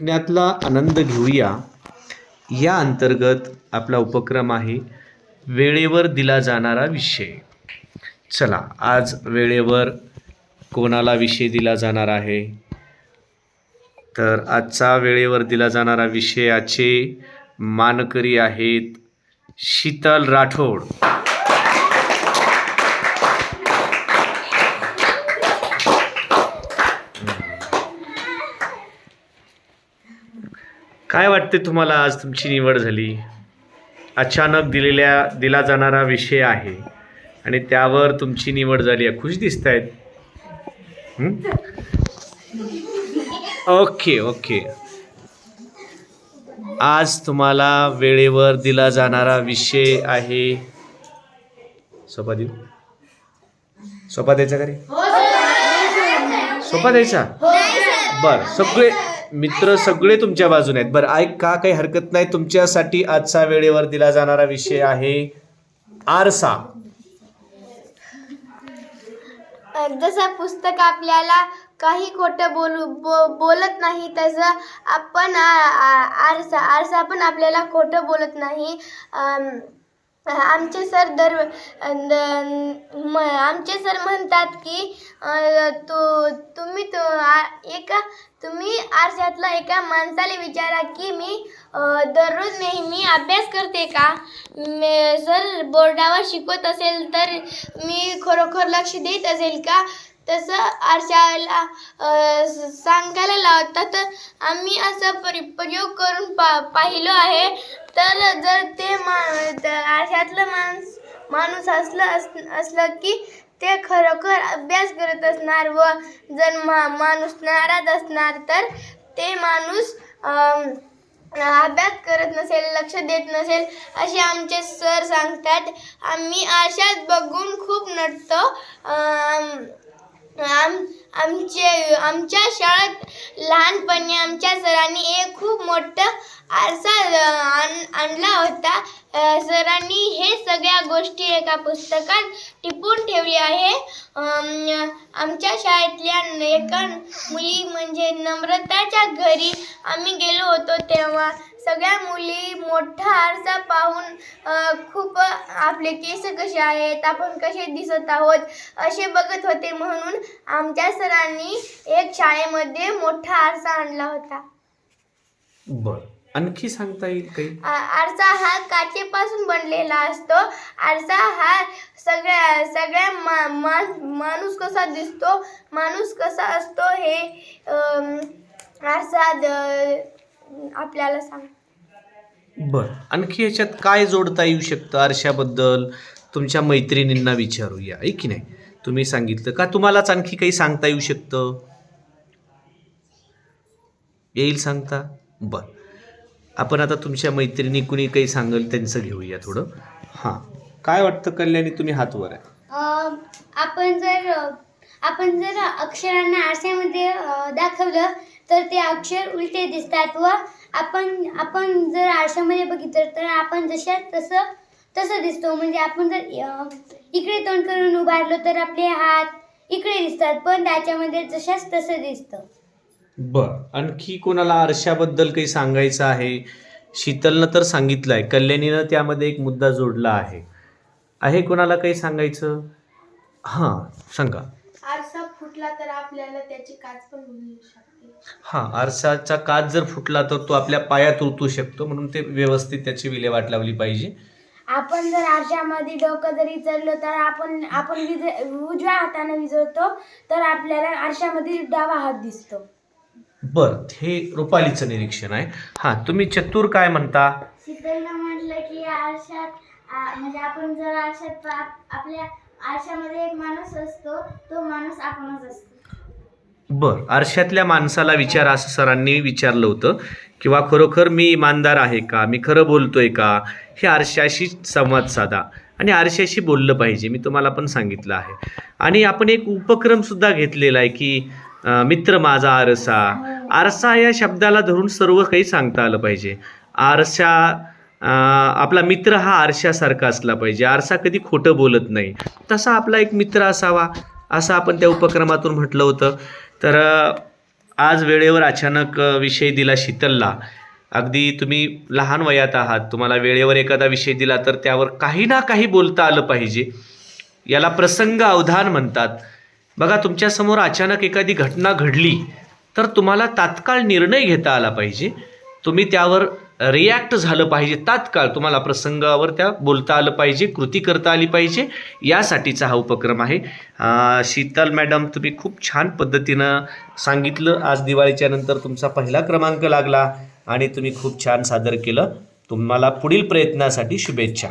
शिकण्यातला आनंद घेऊया. या अंतर्गत आपला उपक्रम आहे वेळेवर दिला जाणारा विषय. चला आज वेळेवर कोणाला विषय दिला जाणार आहे? तर आजचा वेळेवर दिला जाणारा विषयाचे मानकरी आहेत शीतल राठोड. काय वाटते तुम्हाला आज तुमची निवड झाली? अचानक दिलेल्या दिला जाणारा विषय आहे आणि त्यावर तुमची निवड झाली आहे. खुश दिसत आहेत ओके ओके. आज तुम्हाला वेळेवर दिला जाणारा विषय आहे. सोपा देऊ? सोपा द्यायचा का रे? सोपा द्यायचा? बर सगळे मित्र सगळे तुमच्या बाजूने आहेत. बरं ऐक का काही हरकत नाही? तुमच्यासाठी आजचा वेळेवर दिला जाणारा विषय आहे आरसा. जसं पुस्तक आपल्याला काही खोटं बोलू बो बोलत नाही तसं आपण आरसा आरसा पण आपल्याला खोटं बोलत नाही. आमचे सर दर द- म आमचे सर म्हणतात की तो तुम्ही तो आ- एका तुम्ही आरशातला एका माणसाला विचारा की मी दररोज नेहमी अभ्यास करते का? मे जर बोर्डावर शिकवत असेल तर मी खरोखर लक्ष देत असेल का? तसं आरशाला सांगायला लावतात. आम्ही असं परि प्रयोग करून पा पाहिलो आहे. तर जर ते मा त- माणूस माणूस असलं अस असलं की ते खरोखर अभ्यास करत असणार व जर मा माणूस नाराज असणार तर ते माणूस अभ्यास करत नसेल लक्ष देत नसेल असे आमचे सर सांगतात. आम्ही आशात बघून खूप नटतो. आम आमचे आमच्या शाळेत लहानपणी आमच्या सरांनी एक खूप मोठं आरसा आण आणला होता. सरांनी हे सगळ्या गोष्टी एका पुस्तकात टिपून ठेवली आहे. आमच्या शाळेतल्या एका मुली म्हणजे नम्रताच्या घरी आम्ही गेलो होतो तेव्हा. सगळ्या मुली मोठा आरसा पाहून खूप आपले केस कसे आहेत आपण कसे दिसत आहोत असे बघत होते म्हणून आमच्या सरांनी एक शाळेमध्ये मोठा आरसा आणला होता. बर. आणखी सांगता येईल काही? आरसा हा काचेपासून बनलेला असतो. आरसा हा सगळ्या सगळ्या मा, मा, माणूस कसा दिसतो माणूस कसा असतो हे आरसा द- आपल्याला सांग. बर. आणखी याच्यात काय जोडता येऊ शकतं आरशाबद्दल? तुमच्या मैत्रिणींना विचारूया आहे की नाही? तुम्ही सांगितलं. का तुम्हालाच आणखी काही सांगता येऊ शकतं? येईल सांगता? बर. आपण आता तुमच्या मैत्रिणी कुणी काही सांगेल त्यांचं घेऊया थोडं. हां. काय वाटतं कल्याणी तुम्ही हात वर आहे. आपण जर आपण जर अक्षरांना आरशामध्ये दाखवलं तर ते अक्षर उलटे दिसतात व आपण आपण जर आरशामध्ये बघितलं तर आपण जशा तसं तसं दिसतो. म्हणजे आपण जर इकडे तोंड करून उभारलो तर आपले हात इकडे दिसतात पण त्याच्यामध्ये जशाच तसं दिसतं. बर. आणखी कोणाला आरशाबद्दल काही सांगायचं आहे? शीतलनं तर सांगितलं आहे कल्याणीनं त्यामध्ये एक मुद्दा जोडला आहे. आहे कोणाला काही सांगायचं? हां सांगा. आरसा फुटला तर आपल्याला त्याची काच पण शकते. हां आरशाचा काच जर फुटला तर तो आपल्या पायात उतरू शकतो म्हणून ते व्यवस्थित त्याची विल्हेवाट लावली पाहिजे. आपण जर आरशामध्ये डोकं जरी चढलो तर आपण आपण विज उजव्या हाताने विजवतो तर आपल्याला आरशामध्ये डावा हात दिसतो. बर हे रुपालीचं निरीक्षण आहे. हां तुम्ही चतुर काय म्हणता? शीतलनं म्हटलं की आरशात आ- म्हणजे आपण जर आरशात पा- आपल्या आरशामध्ये एक माणूस असतो तो माणूस आपणच असतो. बर आरशातल्या माणसाला विचार असं सरांनी विचारलं होतं किंवा खरोखर मी इमानदार आहे का? मी खरं बोलतोय का? हे आरशाशी संवाद साधा. आणि आरशाशी बोललं पाहिजे मी तुम्हाला पण सांगितलं आहे. आणि आपण एक उपक्रमसुद्धा घेतलेला आहे की अं, मित्र माझा आरसा. आरसा या शब्दाला धरून सर्व काही सांगता आलं पाहिजे. आरसा अं, आपला मित्र हा आरशासारखा असला पाहिजे. आरसा कधी खोटं बोलत नाही. तसा आपला एक मित्र असावा असं आपण त्या उपक्रमातून म्हटलं होतं. तर आज वेळेवर अचानक विषय दिला शीतलला. अगदी तुम्ही लहान वयात आहात तुम्हाला वेळेवर एखादा विषय दिला तर त्यावर काही ना काही बोलता आलं पाहिजे. याला प्रसंग अवधान म्हणतात. बघा तुमच्यासमोर अचानक एखादी घटना घडली तर तुम्हाला तात्काळ निर्णय घेता आला पाहिजे. तुम्ही त्यावर रिॲक्ट झालं पाहिजे तात्काळ तुम्हाला प्रसंगावर त्या बोलता आलं पाहिजे कृती करता आली पाहिजे यासाठीचा हा उपक्रम आहे. शीतल मॅडम तुम्ही खूप छान पद्धतीनं सांगितलं. आज दिवाळीच्या नंतर तुमचा पहिला क्रमांक लागला आणि तुम्ही खूप छान सादर केलं. तुम्हाला पुढील प्रयत्नासाठी शुभेच्छा.